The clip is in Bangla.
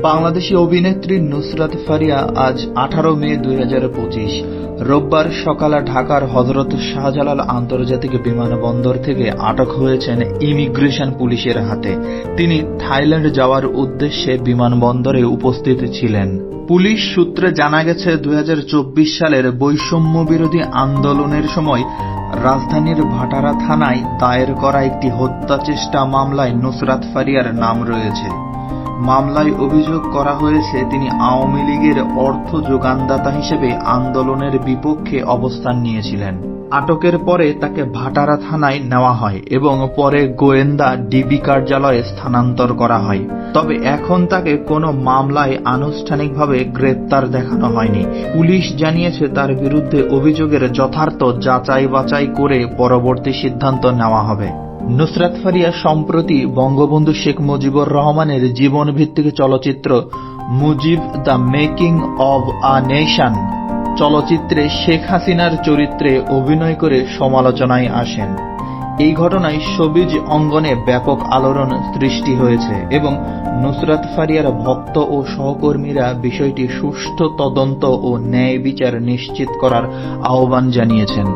বাংলাদেশী অভিনেত্রী নুসরাত ফারিয়া আজ আঠারো মে দুই হাজার পঁচিশ। রোববার সকালে ঢাকার হজরত শাহজালাল আন্তর্জাতিক বিমানবন্দর থেকে আটক হয়েছেন ইমিগ্রেশন পুলিশের হাতে। তিনি থাইল্যান্ড যাওয়ার উদ্দেশ্যে বিমানবন্দরে উপস্থিত ছিলেন। পুলিশ সূত্রে জানা গেছে, দুই হাজার চব্বিশ সালের বৈষম্য বিরোধী আন্দোলনের সময় রাজধানীর ভাটারা থানায় দায়ের করা একটি হত্যাচেষ্টা মামলায় নুসরাত ফারিয়ার নাম রয়েছে। মামলায় অভিযোগ করা হয়েছে, তিনি আওয়ামী লীগের অর্থ যোগানদাতা হিসেবে আন্দোলনের বিপক্ষে অবস্থান নিয়েছিলেন। আটকের পরে তাকে ভাটারা থানায় নেওয়া হয় এবং পরে গোয়েন্দা ডিবি কার্যালয়ে স্থানান্তর করা হয়। তবে এখন তাকে কোনো মামলায় আনুষ্ঠানিকভাবে গ্রেপ্তার দেখানো হয়নি। পুলিশ জানিয়েছে, তার বিরুদ্ধে অভিযোগের যথার্থ যাচাই বাছাই করে পরবর্তী সিদ্ধান্ত নেওয়া হবে। নুসরাত ফারিয়া সম্প্রতি বঙ্গবন্ধু শেখ মুজিবুর রহমানের জীবনভিত্তিক চলচ্চিত্র Mujib the making of a nation চলচ্চিত্রে শেখ হাসিনার চরিত্রে অভিনয় করে সমালোচনায় আসেন। এই ঘটনায় শোবিজ অঙ্গনে ব্যাপক আলোড়ন সৃষ্টি হয়েছে এবং নুসরাত ফারিয়ার ভক্ত ও সহকর্মীরা বিষয়টি সুষ্ঠু তদন্ত ও ন্যায় বিচার নিশ্চিত করার আহ্বান জানিয়েছেন।